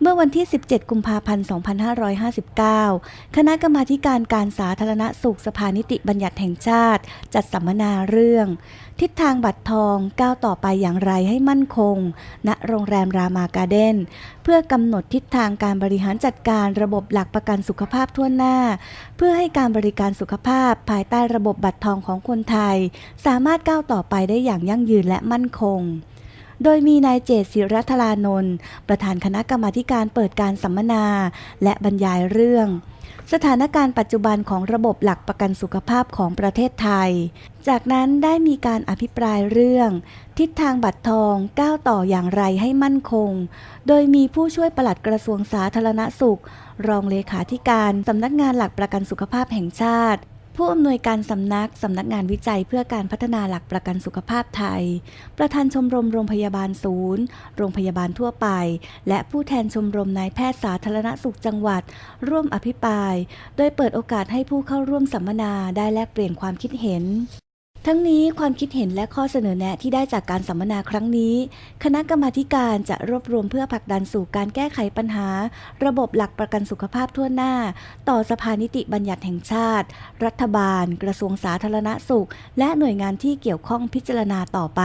เมื่อวันที่ 17 กุมภาพันธ์ 2559 คณะกรรมาการการสาธารณสุขสภานิติบัญญัติแห่งชาติ จัดสัมมนาเรื่อง ทิศทางบัตรทองก้าวต่อไปอย่างไรให้มั่นคง ณโรงแรมรามาการ์เด้นเพื่อกำหนดทิศทางการบริหารจัดการระบบหลักประกันสุขภาพทั่วหน้า เพื่อให้การบริการสุขภาพภายใต้ระบบบัตรทองของคนไทย สามารถก้าวต่อไปได้อย่างยั่งยืนและมั่นคง โดยมีนายเจตศิรัทลานนท์ประธานคณะกรรมาการเปิดการสัมมนา และบรรยายเรื่อง สถานการณ์ปัจจุบันของระบบหลักประกันสุขภาพของประเทศไทย จากนั้นได้มีการอภิปรายเรื่อง ทิศทางบัตรทองก้าวต่ออย่างไรให้มั่นคง โดยมีผู้ช่วยปลัดกระทรวงสาธารณสุข รองเลขาธิการสำนักงานหลักประกันสุขภาพแห่งชาติ ผู้อำนวยการสำนักสำนักงานวิจัยเพื่อการพัฒนาหลักประกันสุขภาพไทย ประธานชมรมโรงพยาบาลศูนย์ โรงพยาบาลทั่วไป และผู้แทนชมรมนายแพทย์สาธารณสุขจังหวัด ร่วมอภิปราย โดยเปิดโอกาสให้ผู้เข้าร่วมสัมมนาได้แลกเปลี่ยนความคิดเห็น ทั้งนี้ความคิดเห็นและข้อเสนอแนะที่ได้จากการสัมมนาครั้งนี้ คณะกรรมาการจะรวบรวมเพื่อผลักดันสู่การแก้ไขปัญหา ระบบหลักประกันสุขภาพทั่วหน้า ต่อสภานิติบัญญัติแห่งชาติ รัฐบาล กระทรวงสาธารณสุข และหน่วยงานที่เกี่ยวข้องพิจารณาต่อไป